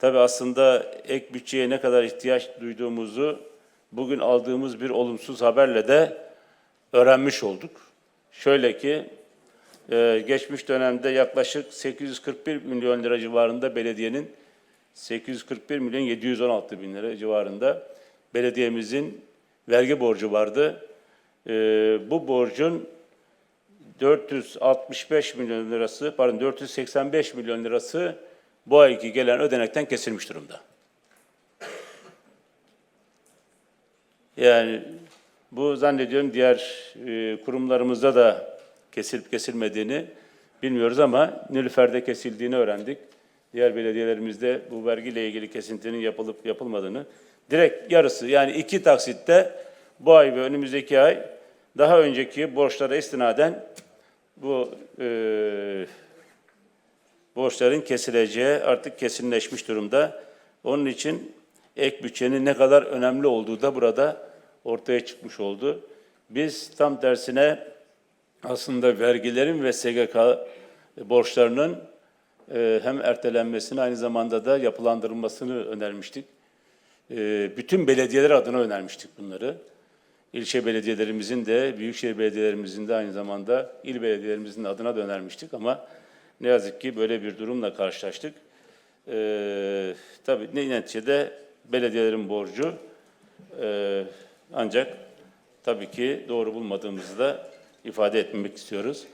Tabii aslında ek bütçeye ne kadar ihtiyaç duyduğumuzu bugün aldığımız bir olumsuz haberle de öğrenmiş olduk. Şöyle ki e, geçmiş dönemde yaklaşık 841 milyon lira civarında belediyenin 841 milyon 716 bin lira civarında belediyemizin vergi borcu vardı. E, bu borcun 465 milyon lirası, pardon 485 milyon lirası bu ayki gelen ödenekten kesilmiş durumda. Yani bu zannediyorum diğer e, kurumlarımızda da kesilip kesilmediğini bilmiyoruz ama Nilüfer'de kesildiğini öğrendik. Diğer belediyelerimizde bu vergiyle ilgili kesintinin yapılıp yapılmadığını. Direkt yarısı yani iki taksitte bu ay ve önümüzdeki ay daha önceki borçlara istinaden bu e, borçların kesileceği artık kesinleşmiş durumda. Onun için ek bütçenin ne kadar önemli olduğu da burada ortaya çıkmış oldu. Biz tam tersine aslında vergilerin ve SGK borçlarının e, hem ertelenmesini aynı zamanda da yapılandırılmasını önermiştik. E, bütün belediyeler adına önermiştik bunları. İlçe belediyelerimizin de, büyükşehir belediyelerimizin de aynı zamanda il belediyelerimizin adına da önermiştik ama ne yazık ki böyle bir durumla karşılaştık. Ee, tabii ne neticede belediyelerin borcu ee, ancak tabii ki doğru bulmadığımızı da ifade etmek istiyoruz.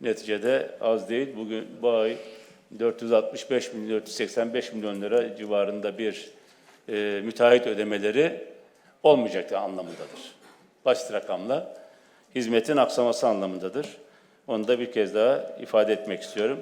Neticede az değil. Bugün bu ay 465 milyon, 485 milyon lira civarında bir e, müteahhit ödemeleri olmayacaktı anlamındadır. Basit rakamla hizmetin aksaması anlamındadır. Onu da bir kez daha ifade etmek istiyorum.